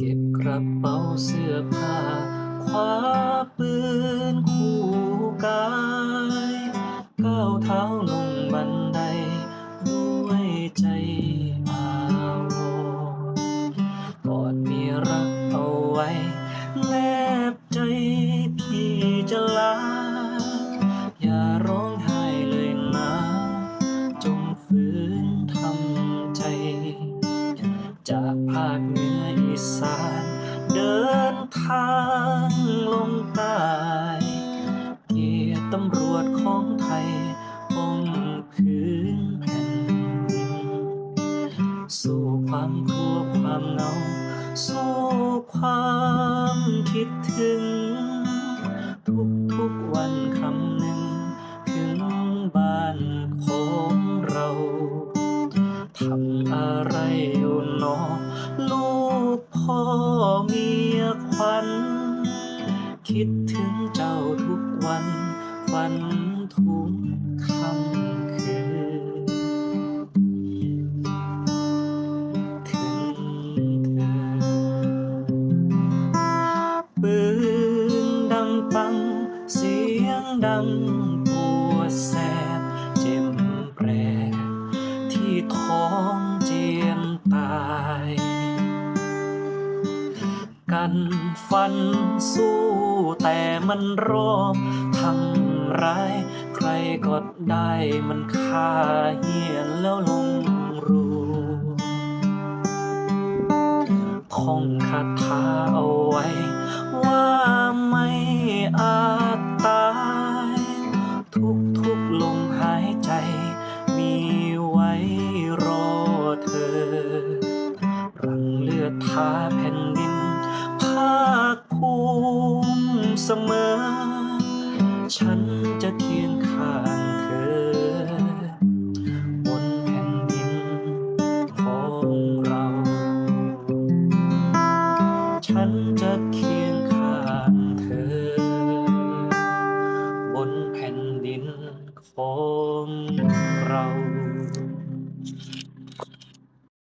เก็บกระเป๋าเสื้อผ้าคว้าปืนคู่กายก้าวเท้าลงบันไดด้วยใจอาวรณ์กอดมีรักเอาไว้ แนบใจพี่จะลา อย่าร้องไห้เลยนะจงฝืนทำใจ จากภาคเหนือ สานเดินทางลงใต้เกียรติตำรวจของไทยป้องพื้นแผ่นดิน สู่ความกลัวความเหงา สู่ความคิดถึง คิดถึงเจ้าทุกวันฝันทุกค่ำคืน ถึงเธอปืนดังปัง เสียงดังปวดแสบเจ็บแปรที่ท้องเจียนตาย กันฟันสู้ แต่มันรอบทำร้าย ใครก็ได้มันฆ่าเหียนแล้วลงรูท่องคาถาเอาไว้ ว่าไม่อาจตาย ทุกทุกลมหายใจ มีไว้รอเธอ รังเลือดทาแผ่นดินภาค ภูมิเสมอ ฉันจะเคียงข้างเธอบนแผ่นดินของเรา ฉันจะเคียงข้างเธอบนแผ่นดินของเรา